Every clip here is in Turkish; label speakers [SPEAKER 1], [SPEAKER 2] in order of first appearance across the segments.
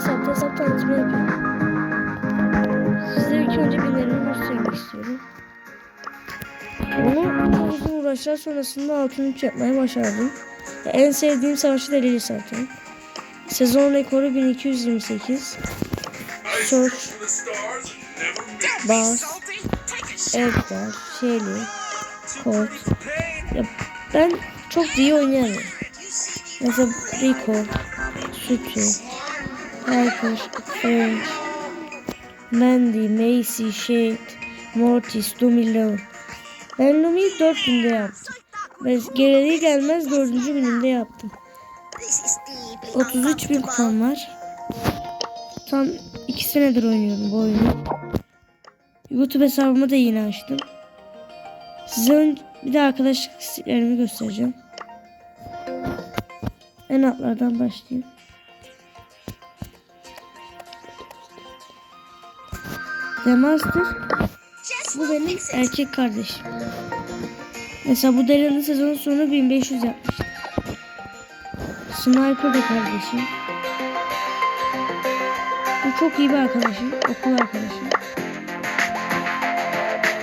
[SPEAKER 1] hesapta hesap tanıtımı yapıyorum. Size ilk önce binlerimi göstermek istiyorum. Bunu çok uzun uğraşlar sonrasında altın üç yapmaya başardım. En sevdiğim savaşı da Lily zaten. Sezon rekoru 1228. Search, Buzz, Edgar, Shelly, Colt. Ya ben çok iyi oynayamıyorum. Mesela Rico, Sutu, Piper, French, Mandy, Macy, Shade, Mortis, Lumi Leon. Ben Lumi'yi 4 günde yaptım. Ve geleli gelmez 4. günümde yaptım. 33 bin kupam var. Tam 2 senedir oynuyorum bu oyunu. YouTube hesabımı da yeni açtım. Size bir de arkadaşlık isteklerimi göstereceğim. En altlardan başlayayım. The Master bu benim erkek kardeşim. Mesela bu Daryl'ın sezon sonu 1500 yapmıştı. Sniper da kardeşim. Bu çok iyi bir arkadaşım. Okul arkadaşım.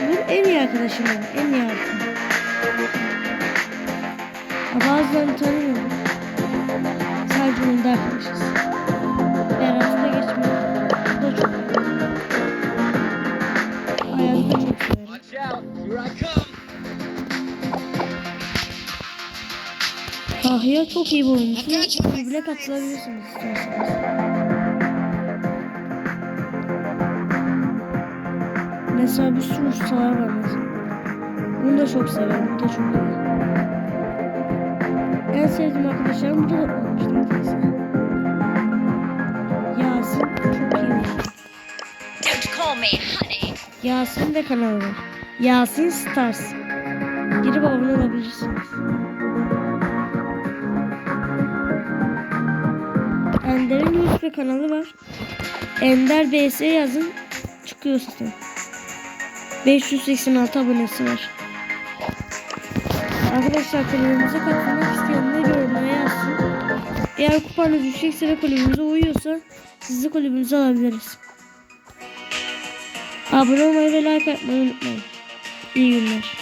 [SPEAKER 1] Bu en iyi arkadaşım benim. En iyi arkadaşım. Ha, Bazılarını tanımıyorum. Sadece onda arkadaşız. Tahya çok iyi bir oyuncu. Birbirine katılabilirsiniz isterseniz. Mesela bir sürü ustalar var mesela. Bunu da çok severim. Bu da çok iyi. En sevdiğim arkadaşlarım burada da olmuş neredeyse. Yasin çok iyi.
[SPEAKER 2] Don't call me honey.
[SPEAKER 1] Yasin de kanalı var. Yasin Stars. Girip abone olabilirsiniz. Ender'in YouTube kanalı var. Ender BS yazın çıkıyor size. 586 abonesi var. Arkadaşlar kanalımıza katılmak isteyenler yorumlara yazsın. Eğer kupanız yüksekse ve kulübümüze uyuyorsa sizi kulübümüze alabiliriz. Abone olmayı ve like atmayı unutmayın. İyi günler.